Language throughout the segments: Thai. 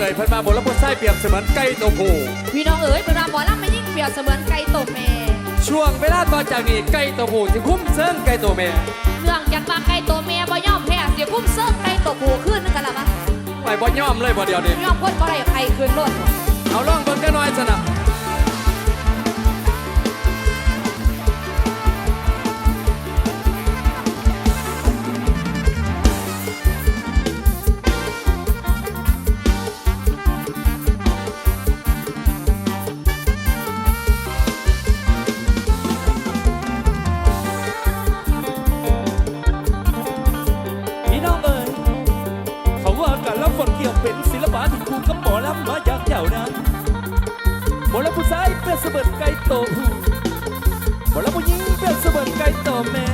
น้องเอ๋ยเพิ่นมาบนแล้วพูดไส้เปรียบเสมือนไก่ตัวผู้พี่น้องเอ๋ยเป็นราหมอลำไม่ยิ่งเปรียบเสมือนไก่ตกแม่ช่วงเวลาต่อจากนี้ไก่ตัวผู้จะคุ้มเซิงไก่ตัวแม่เนื่องจากบางไก่ตัวแม่บ่ยอมแพ้เสียคุ้มเซิร์ฟไก่ตัวผู้ขึ้นนั่นกันละปะไปบ่ย่อมเลยบ่เดียวนี้ยอมพ้นบ่ได้ใครคืนรถเอาล่องเบิ่งกันหน่อยสนะ หมอลำผู้หญิงเปรียบเสมือนไก่โตแม่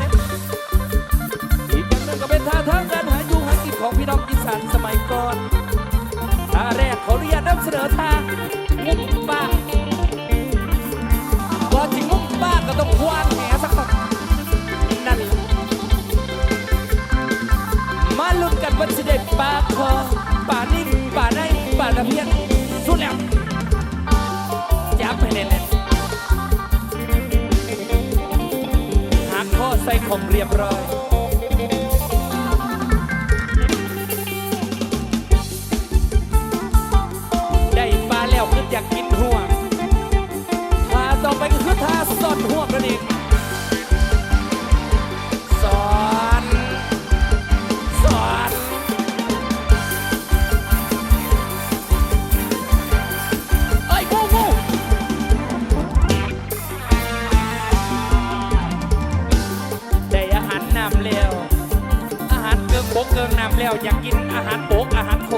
อีกอย่างหนึงก็เป็นท่าทางการหาอยู่หากินของพี่น้องอีสานสมัยก่อนท่าแรกขออนุญาตนำเสนอท่างุ้มป้าพอถึงงุ้มป้าก็ต้องควานแหสักพักนั่นมาลุ้นกันว่าจะได้ปลาคอปลานิ่ปลาในปลาตะเพียน ใส่ของเรียบร้อย นำแล้ว อาหารเกิงบกเกิงนำแล้ว อยากกินอาหารโบกอาหารโค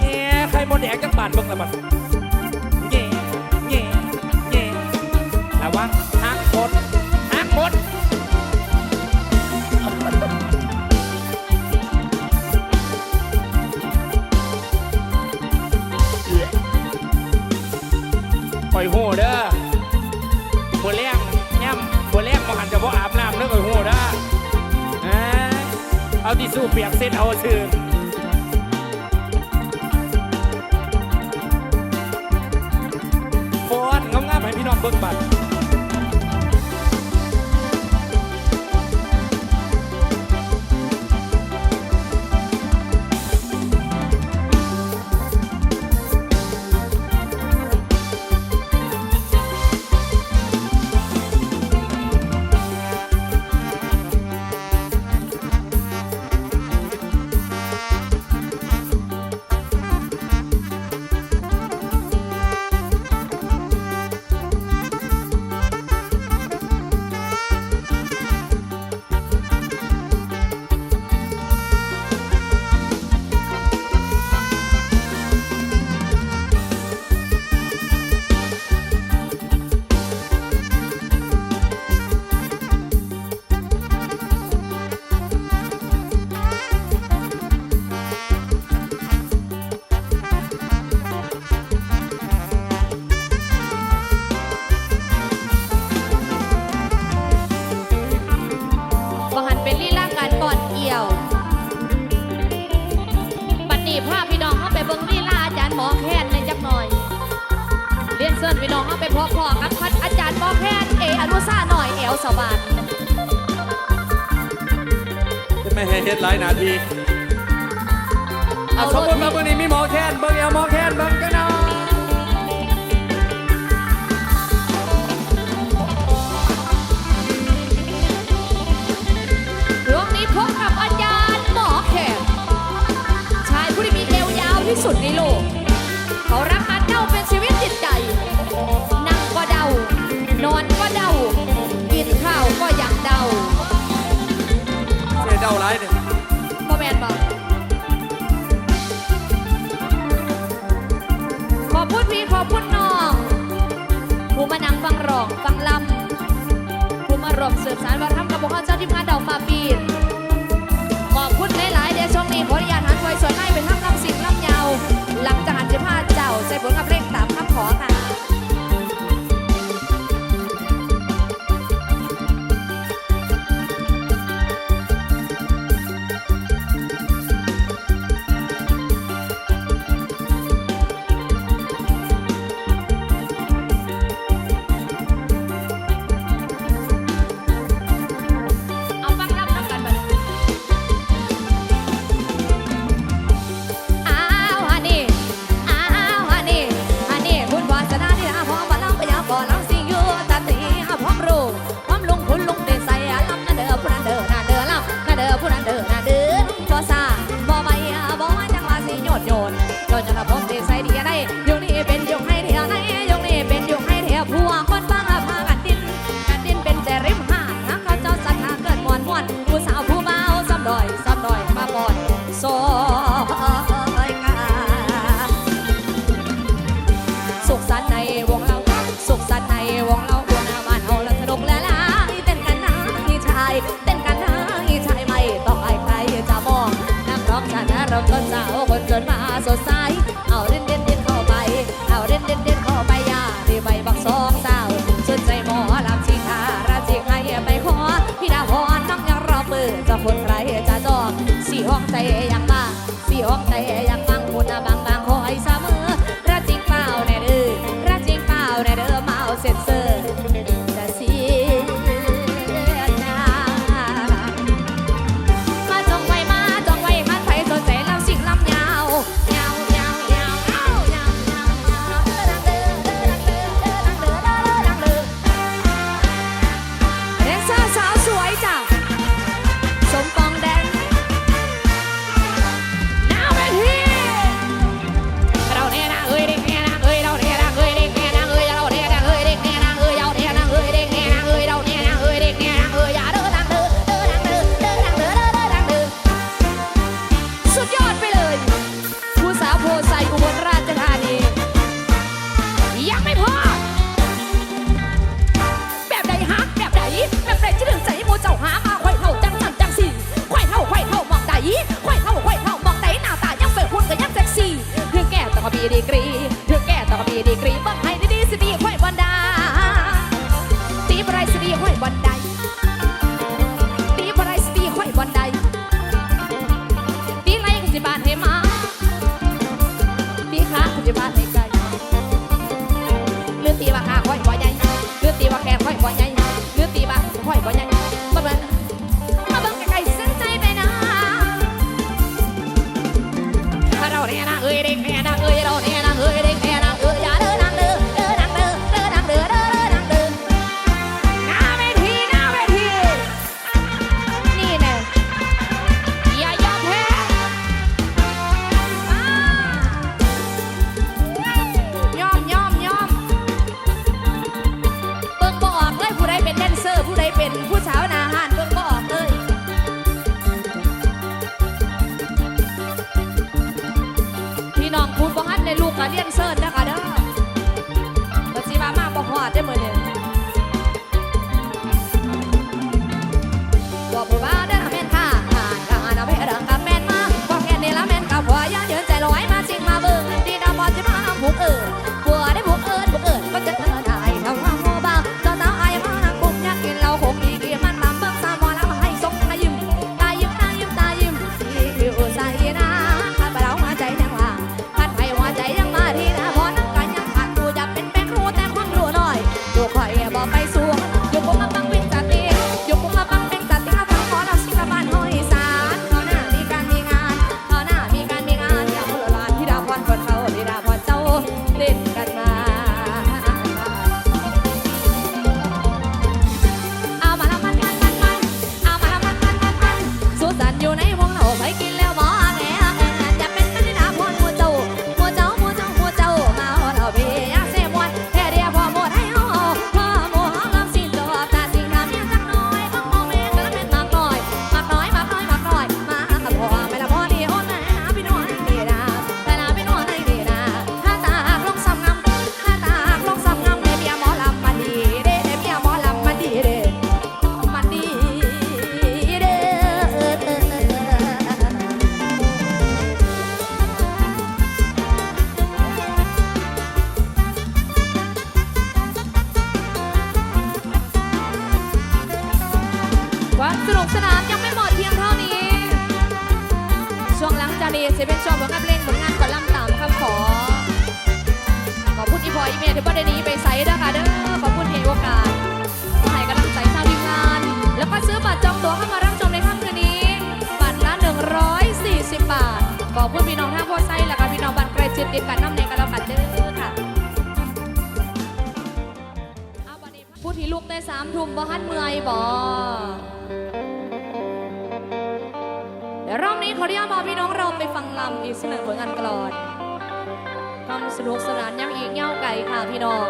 เงี้ยใครมดแดงจังบานบ้างละบัด ที่สู้เปียกเส้นเอาชื่อฟอนงามๆให้พี่น้องเบิ่งบัตร จะไม่ให้เฮ็ดหลายนาทีเอาสมมติมาเบิ่งนี้มีหมอแคนเบิ่งเอวหมอแคนเบิ่งกันหน่อยเรื่องนี้พบกับอาจารย์หมอแคนชายผู้ที่มีเอวยาวที่สุดในโลก เขารักการเดาเป็นชีวิตจิตใจ นั่งก็เดา นอนก็เดา กินข้าวก็อยากเดา เสียเดาหลายเนี่ย ฟังร้องฟังลำผู้มารวมสืบสารวัฒนธรรมกับพวกเขาเจ้าที่พาดอกมาปีน สิเป็นชอบว่างับเล่นผลงานก่อนล่ำตามคำขอ ขอพูดอีพออีเมลที่บ่ได้นี้ไปใส่ด้วค่ะเด้อ ขอพูคุณเฮโอกาสให้กำลังใส่ชาวทีมงาน แล้วก็ซื้อบัตรจองตัวเข้ามารับชมในค่ำคืนนี้ บัตรละ 140 บาท ขอบคุณพี่น้องทางโพไซแล้วก็พี่น้องบัตรไกลจิตติดกันน้ำในกันแล้วกันเด้อค่ะผู้ที่ลูกได้สามทุ่มบ่ฮัดเมื่อยบ่ รอบนี้ขออนุญาตพาพี่น้องเราไปฟังลำอีกสัหนึ่งผลงานกลอนความสนุกสนานยังอีกเง่าไก่ค่ะพี่น้อง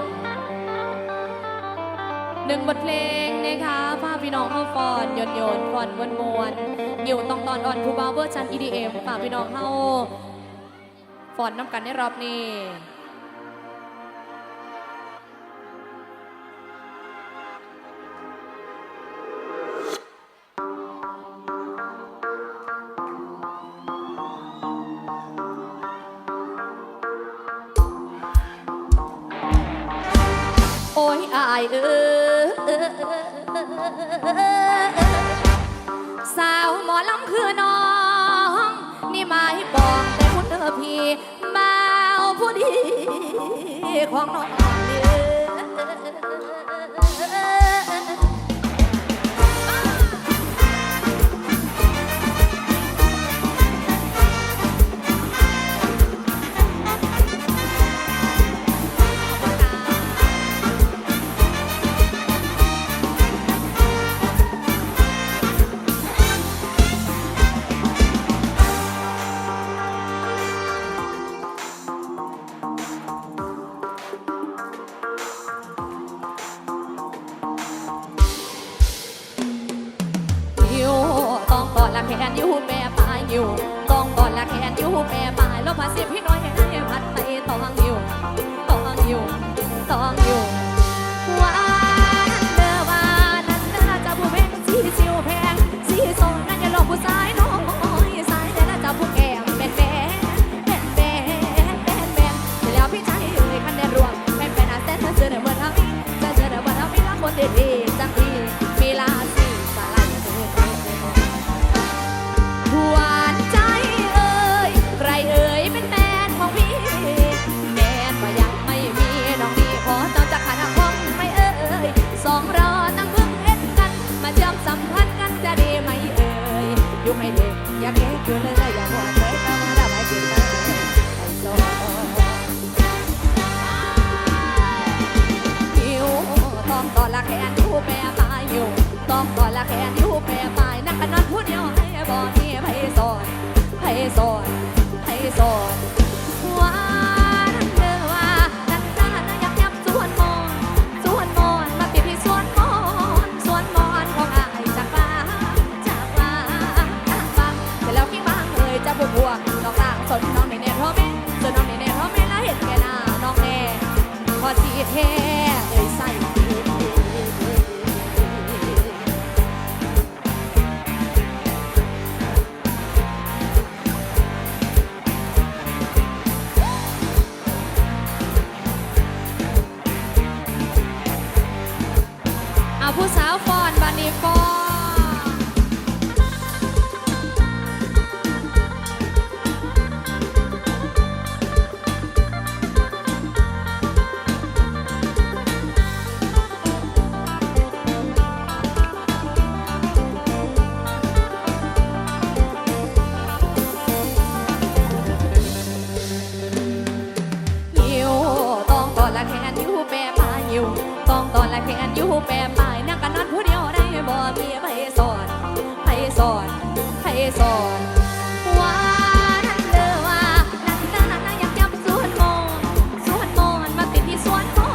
หนึ่งบทเพลงนะคะภาพพี่น้องเข้าฟอนโยนโยนฟอนวนมวนอยู่ตองตอนอ่อนทูบ่าวเวอร์ชัน EDM ฝากพี่น้องเข้าฟอนน้ำกันในรอบนี้ เออสาวหมอลำคือน้อง นี่มาให้บอกแต่คุณเธอพี่บ่าผู้ดีของน้อง อยู่แม่ปลายลมาเสียพี่น้อย ต้องตอนละแค่นิ้วแปรปลายนั่งกันนอนผู้เดียวได้บ่มีไผสอนไผสอนไผสอนว่านั่นเด้อว่านั่นน่าน่ายับยับสวนมอนสวนมอนมาติดที่สวนมอ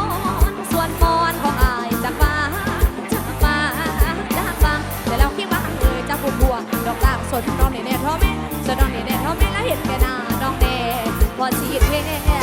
นสวนมอนของอายจากฟ้าจากฟ้าจากฟ้าแต่แล้วพี่บ้างเลยจะปวดหัวดอกลางสนน้องเนี่แน่เพราะแม่สนน้องเนี่แน่เพราะแม่แล้วเห็นแกหน้าน้องแน่พอชีเอ้ย